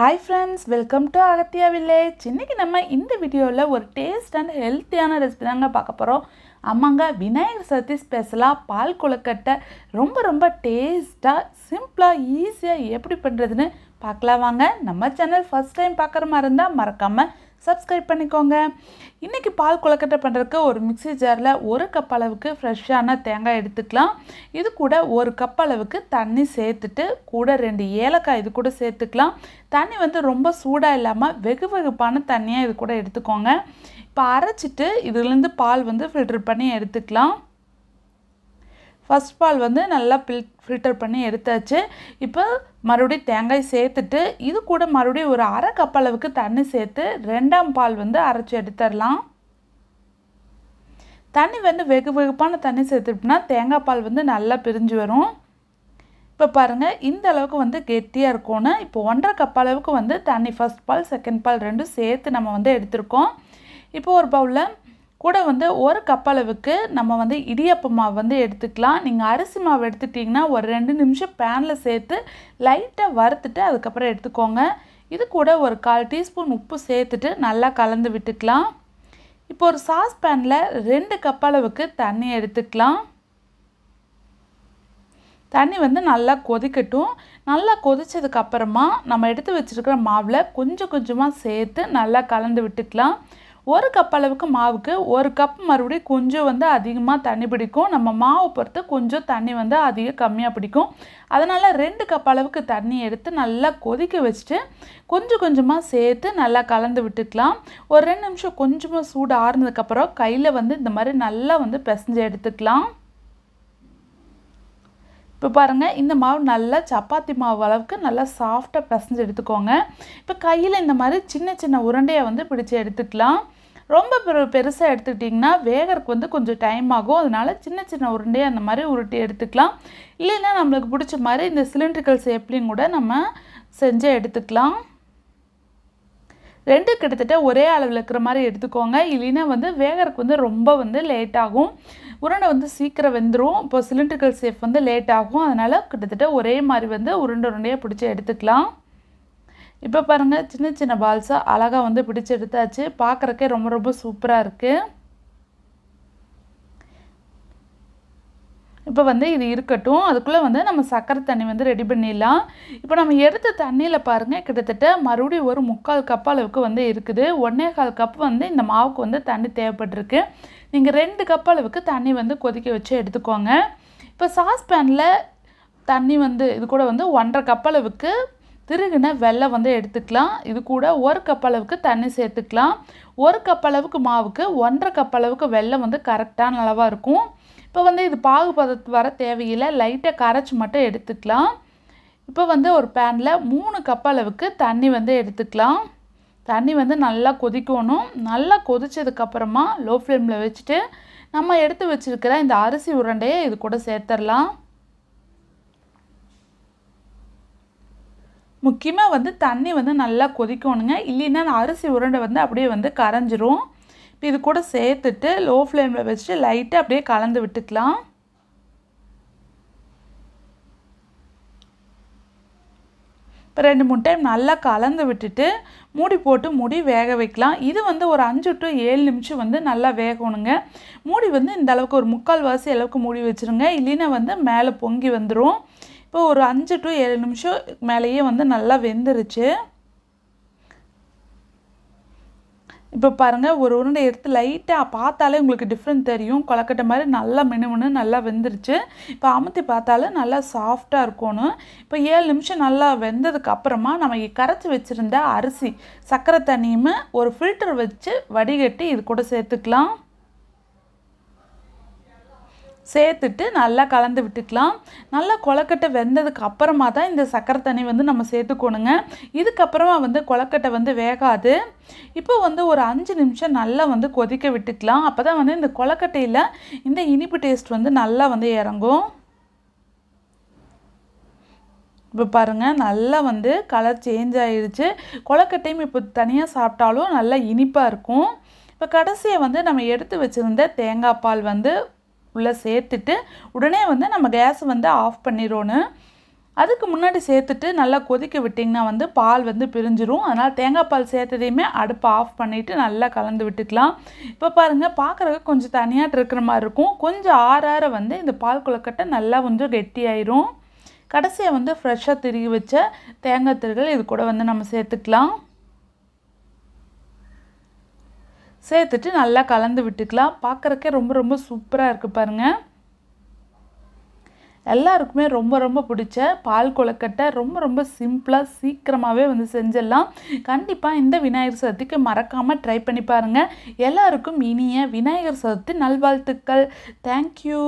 Hi friends welcome to Agathiya village இன்றைக்கி நம்ம இந்த வீடியோவில் ஒரு டேஸ்ட் அண்ட் ஹெல்த்தியான ரெசிபி தாங்க பார்க்க போகிறோம் ஆமாங்க விநாயகர் சதுர்த்தி ஸ்பெஷலாக பால் கொழுக்கட்டை ரொம்ப ரொம்ப டேஸ்ட்டாக சிம்பிளாக ஈஸியாக எப்படி பண்ணுறதுன்னு பார்க்கலாம் வாங்க. நம்ம சேனல் ஃபஸ்ட் டைம் பார்க்குற மாதிரி இருந்தால் மறக்காமல் சப்ஸ்கிரைப் பண்ணிக்கோங்க. இன்றைக்கி பால் கொழுக்கட்டை பண்ணுறதுக்கு ஒரு மிக்ஸி ஜாரில் ஒரு கப் அளவுக்கு ஃப்ரெஷ்ஷான தேங்காய் எடுத்துக்கலாம். இது கூட ஒரு கப் அளவுக்கு தண்ணி சேர்த்துட்டு கூட ரெண்டு ஏலக்காய் இது கூட சேர்த்துக்கலாம். தண்ணி வந்து ரொம்ப சூடாக இல்லாமல் வெகு வெகுப்பான தண்ணியாக இது கூட எடுத்துக்கோங்க. இப்போ அரைச்சிட்டு இதுலேருந்து பால் வந்து ஃபில்டர் பண்ணி எடுத்துக்கலாம். ஃபஸ்ட் பால் வந்து நல்லா பில் ஃபில்டர் பண்ணி எடுத்தாச்சு. இப்போ மறுபடியும் தேங்காய் சேர்த்துட்டு இது கூட மறுபடியும் ஒரு அரை கப் அளவுக்கு தண்ணி சேர்த்து ரெண்டாம் பால் வந்து அரைச்சி எடுத்துடலாம். தண்ணி வந்து வெகு வெகுப்பான தண்ணி சேர்த்துட்டோம்னா தேங்காய் பால் வந்து நல்லா பிரிஞ்சு வரும். இப்போ பாருங்கள் இந்த அளவுக்கு வந்து கெட்டியாக இருக்கும்னு இப்போ ஒன்றரை கப் அளவுக்கு வந்து தண்ணி ஃபஸ்ட் பால் செகண்ட் பால் ரெண்டும் சேர்த்து நம்ம வந்து எடுத்திருக்கோம். இப்போ ஒரு பவுலில் கூட வந்து ஒரு கப் அளவுக்கு நம்ம வந்து இடியப்ப மாவு வந்து எடுத்துக்கலாம். நீங்கள் அரிசி மாவு எடுத்துட்டிங்கன்னா ஒரு ரெண்டு நிமிஷம் பேனில் சேர்த்து லைட்டாக வறுத்துட்டு அதுக்கப்புறம் எடுத்துக்கோங்க. இது கூட ஒரு கால் டீஸ்பூன் உப்பு சேர்த்துட்டு நல்லா கலந்து விட்டுக்கலாம். இப்போ ஒரு சாஸ் பேனில் ரெண்டு கப் அளவுக்கு தண்ணி எடுத்துக்கலாம். தண்ணி வந்து நல்லா கொதிக்கட்டும். நல்லா கொதித்ததுக்கு அப்புறமா நம்ம எடுத்து வச்சுருக்கிற மாவில் கொஞ்சம் கொஞ்சமாக சேர்த்து நல்லா கலந்து விட்டுக்கலாம். ஒரு கப் அளவுக்கு மாவுக்கு ஒரு கப் மறுபடியும் கொஞ்சம் வந்து அதிகமாக தண்ணி பிடிக்கும். நம்ம மாவை பொறுத்து கொஞ்சம் தண்ணி வந்து அதிகம் கம்மியாக பிடிக்கும். அதனால் ரெண்டு கப் அளவுக்கு தண்ணி எடுத்து நல்லா கொதிக்க வச்சுட்டு கொஞ்சம் கொஞ்சமாக சேர்த்து நல்லா கலந்து விட்டுக்கலாம். ஒரு ரெண்டு நிமிஷம் கொஞ்சமாக சூடு ஆறுனதுக்கப்புறம் கையில் வந்து இந்த மாதிரி நல்லா வந்து பிசைஞ்சு எடுத்துக்கலாம். இப்போ பாருங்கள் இந்த மாவு நல்லா சப்பாத்தி மாவு அளவுக்கு நல்லா சாஃப்டாக பிசைஞ்சு எடுத்துக்கோங்க. இப்போ கையில் இந்த மாதிரி சின்ன சின்ன உருண்டையை வந்து பிடிச்சி எடுத்துக்கலாம். ரொம்ப பெரு பெருசாக எடுத்துக்கிட்டிங்கன்னா வேகருக்கு வந்து கொஞ்சம் டைம் ஆகும். அதனால் சின்ன சின்ன உருண்டையை அந்த மாதிரி உருட்டி எடுத்துக்கலாம். இல்லைன்னா நம்மளுக்கு பிடிச்ச மாதிரி இந்த சிலிண்ட்ரிக்கல் சேப்லையும் கூட நம்ம செஞ்சு எடுத்துக்கலாம். ரெண்டு கிட்டத்தட்ட ஒரே அளவில் இருக்கிற மாதிரி எடுத்துக்கோங்க. இல்லைன்னா வந்து வேகருக்கு வந்து ரொம்ப வந்து லேட் ஆகும். உருண்டை வந்து சீக்கிரம் வெந்துடும் இப்போ சிலிண்ட்ரிக்கல் சேஃப் வந்து லேட் ஆகும். அதனால் கிட்டத்தட்ட ஒரே மாதிரி வந்து உருண்டை உருண்டையாக பிடிச்சி எடுத்துக்கலாம். இப்போ பாருங்கள் சின்ன சின்ன பால்ஸாக அழகாக வந்து பிடிச்சி எடுத்தாச்சு. பார்க்குறக்கே ரொம்ப ரொம்ப சூப்பராக இருக்குது இப்போ வந்து இது இருக்கட்டும். அதுக்குள்ளே வந்து நம்ம சர்க்கரை தண்ணி வந்து ரெடி பண்ணிடலாம். இப்போ நம்ம எடுத்த தண்ணியில் பாருங்கள் கிட்டத்தட்ட மறுபடியும் ஒரு முக்கால் கப் அளவுக்கு வந்து இருக்குது. ஒன்றே கால் கப் வந்து இந்த மாவுக்கு வந்து தண்ணி தேவைப்பட்டிருக்கு. நீங்கள் ரெண்டு கப் அளவுக்கு தண்ணி வந்து கொதிக்க வச்சு எடுத்துக்கோங்க. இப்போ சாஸ்பேனில் தண்ணி வந்து இது கூட வந்து ஒன்றரை கப் அளவுக்கு திருகின வெள்ளம் வந்து எடுத்துக்கலாம். இது கூட ஒரு கப் அளவுக்கு தண்ணி சேர்த்துக்கலாம். ஒரு கப் அளவுக்கு மாவுக்கு ஒன்றரை கப் அளவுக்கு வெள்ளம் வந்து கரெக்டான அளவாக இருக்கும். இப்போ வந்து இது பாகுபதத்து வர தேவையில்லை. லைட்டாக கரைச்சி மட்டும் எடுத்துக்கலாம். இப்போ வந்து ஒரு பேனில் மூணு கப் அளவுக்கு தண்ணி வந்து எடுத்துக்கலாம். தண்ணி வந்து நல்லா கொதிக்கணும். நல்லா கொதித்ததுக்கப்புறமா லோ ஃப்ளேமில் வச்சுட்டு நம்ம எடுத்து வச்சுருக்கிற இந்த அரிசி உருண்டையை இது கூட சேர்த்துடலாம் முக்கியமாக வந்து தண்ணி வந்து நல்லா கொதிக்கணுங்க. இல்லைன்னா அந்த அரிசி உருண்டை வந்து அப்படியே வந்து கரைஞ்சிரும். இப்போ இது கூட சேர்த்துட்டு லோ ஃப்ளேமில் வச்சுட்டு லைட்டாக அப்படியே கலந்து விட்டுக்கலாம். இப்போ ரெண்டு மூணு டைம் நல்லா கலந்து விட்டுட்டு மூடி போட்டு மூடி வேக வைக்கலாம். இது வந்து ஒரு அஞ்சு டு ஏழு நிமிஷம் வந்து நல்லா வேகணுங்க. மூடி வந்து இந்த அளவுக்கு ஒரு முக்கால் வாசி அளவுக்கு மூடி வச்சுருங்க. இல்லைன்னா வந்து மேலே பொங்கி வந்துடும் இப்போ ஒரு அஞ்சு டு ஏழு நிமிஷம் மேலேயே வந்து நல்லா வெந்துருச்சு. இப்போ பாருங்கள் ஒரு உருண்டை எடுத்து லைட்டாக பார்த்தாலே உங்களுக்கு டிஃப்ரெண்ட் தெரியும். கொலக்கட்டை மாதிரி நல்லா மினுமினு நல்லா வெந்துருச்சு. இப்போ அமுத்தி பார்த்தாலும் நல்லா சாஃப்டாக இருக்கணும் இப்போ ஏழு நிமிஷம் நல்லா வெந்ததுக்கு அப்புறமா நம்ம கரைச்சி வச்சுருந்த அரிசி சர்க்கரை தண்ணியுமே ஒரு ஃபில்டர் வச்சு வடிகட்டி இது கூட சேர்த்துக்கலாம். சேர்த்துட்டு நல்லா கலந்து விட்டுக்கலாம். நல்லா கொலக்கட்டை வெந்ததுக்கு அப்புறமா தான் இந்த சர்க்கரை தண்ணி வந்து நம்ம சேர்த்துக்கணுங்க. இதுக்கப்புறமா வந்து கொலக்கட்டை வந்து வேகாது. இப்போ வந்து ஒரு அஞ்சு நிமிஷம் நல்லா வந்து கொதிக்க விட்டுக்கலாம். அப்போ தான் வந்து இந்த கொலக்கட்டையில் இந்த இனிப்பு டேஸ்ட் வந்து நல்லா வந்து இறங்கும். இப்போ பாருங்கள் நல்லா வந்து கலர் சேஞ்ச் ஆகிடுச்சு கொலக்கட்டையும் இப்போ தனியாக சாப்பிட்டாலும் நல்லா இனிப்பாக இருக்கும். இப்போ கடைசியை வந்து நம்ம எடுத்து வச்சுருந்த தேங்காய் பால் வந்து உள்ளே சேர்த்துட்டு உடனே வந்து நம்ம கேஸ் வந்து ஆஃப் பண்ணிடணும் அதுக்கு முன்னாடி சேர்த்துட்டு நல்லா கொதிக்க விட்டிங்கன்னா வந்து பால் வந்து பிரிஞ்சிரும். அதனால் தேங்காய் பால் சேர்த்ததையுமே அடுப்பை ஆஃப் பண்ணிவிட்டு நல்லா கலந்து விட்டுக்கலாம். இப்போ பாருங்கள் பார்க்குறதுக்கு கொஞ்சம் தனியாக இருக்கிற மாதிரி இருக்கும். கொஞ்சம் ஆற ஆற வந்து இந்த பால் கொழுக்கட்டை நல்லா கொஞ்சம் கெட்டியாயிரும். கடைசியாக வந்து ஃப்ரெஷ்ஷாக திருகி வச்ச தேங்காய் திருகள் இது கூட வந்து நம்ம சேர்த்துக்கலாம். சேர்த்துட்டு நல்லா கலந்து விட்டுக்கலாம். பார்க்குறக்கே ரொம்ப ரொம்ப சூப்பராக இருக்குது பாருங்கள் எல்லாருக்குமே ரொம்ப ரொம்ப பிடிச்ச பால் கொழுக்கட்டை ரொம்ப ரொம்ப சிம்பிளாக சீக்கிரமாகவே வந்து செஞ்சிடலாம். கண்டிப்பாக இந்த விநாயகர் சதுர்த்திக்கு மறக்காமல் ட்ரை பண்ணி பாருங்கள் எல்லாருக்கும் இனிய விநாயகர் சதுர்த்தி நல்வாழ்த்துக்கள். தேங்க்யூ